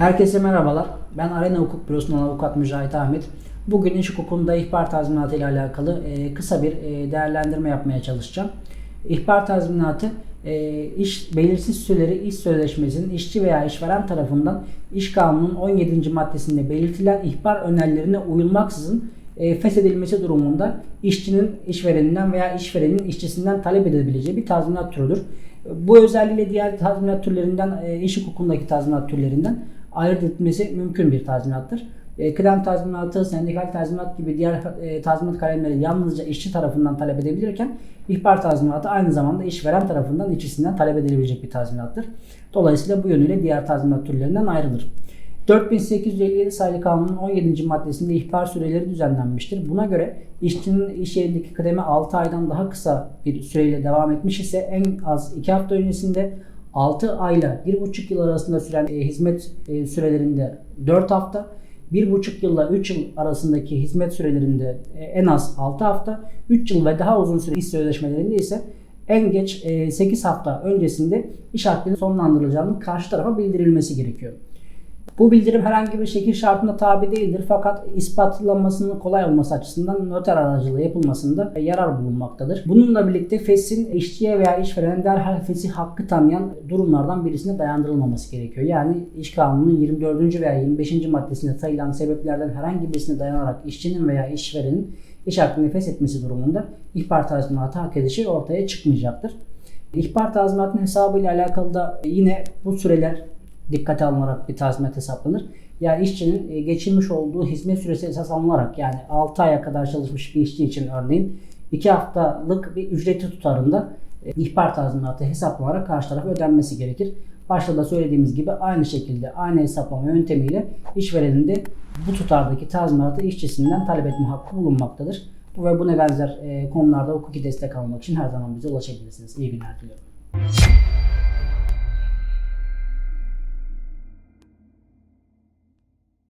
Herkese merhabalar. Ben Arena Hukuk Bürosu'ndan avukat Mücahit Ahmet. Bugün iş hukukunda ihbar tazminatı ile alakalı e, kısa bir e, değerlendirme yapmaya çalışacağım. İhbar tazminatı e, iş belirsiz süreleri iş sözleşmesinin işçi veya işveren tarafından iş kanunun 17. maddesinde belirtilen ihbar önerilerine uyulmaksızın feshedilmesi durumunda işçinin işvereninden veya işverenin işçisinden talep edebileceği bir tazminat türüdür. Bu özelliğiyle diğer tazminat türlerinden, iş hukukundaki tazminat türlerinden ayırt etmesi mümkün bir tazminattır. E, kıdem tazminatı, sendikal tazminat gibi diğer e, tazminat kalemleri yalnızca işçi tarafından talep edebilirken ihbar tazminatı aynı zamanda işveren tarafından işçisinden talep edilebilecek bir tazminattır. Dolayısıyla bu yönüyle diğer tazminat türlerinden ayrılır. 4857 sayılı kanunun 17. maddesinde ihbar süreleri düzenlenmiştir. Buna göre işçinin iş yerindeki kıdemi 6 aydan daha kısa bir süreyle devam etmiş ise en az 2 hafta öncesinde 6 ayla 1,5 yıl arasında süren e, hizmet e, sürelerinde 4 hafta, 1,5 yılla 3 yıl arasındaki hizmet sürelerinde e, en az 6 hafta, 3 yıl ve daha uzun süre iş sözleşmelerinde ise en geç e, 8 hafta öncesinde iş akdinin sonlandırılacağının karşı tarafa bildirilmesi gerekiyor. Bu bildirim herhangi bir şekil şartına tabi değildir fakat ispatlanmasının kolay olması açısından noter aracılığıyla yapılmasında yarar bulunmaktadır. Bununla birlikte feshin işçiye veya işverene derhal fesih hakkı tanıyan durumlardan birisine dayandırılmaması gerekiyor. Yani iş kanununun 24. veya 25. maddesinde sayılan sebeplerden herhangi birisine dayanarak işçinin veya işverenin iş hakkını feshetmesi durumunda ihbar tazminatı hak edişi ortaya çıkmayacaktır. İhbar tazminatının hesabı ile alakalı da yine bu süreler dikkate alınarak bir tazminat hesaplanır. Yani işçinin e, geçirmiş olduğu hizmet süresi esas alınarak yani 6 aya kadar çalışmış bir işçi için örneğin 2 haftalık bir ücreti tutarında e, ihbar tazminatı hesaplanarak karşı tarafa ödenmesi gerekir. Başta da söylediğimiz gibi aynı şekilde aynı hesaplama yöntemiyle işverenin de bu tutardaki tazminatı işçisinden talep etme hakkı bulunmaktadır. Bu ve buna benzer e, konularda hukuki destek almak için her zaman bize ulaşabilirsiniz. İyi günler diliyorum.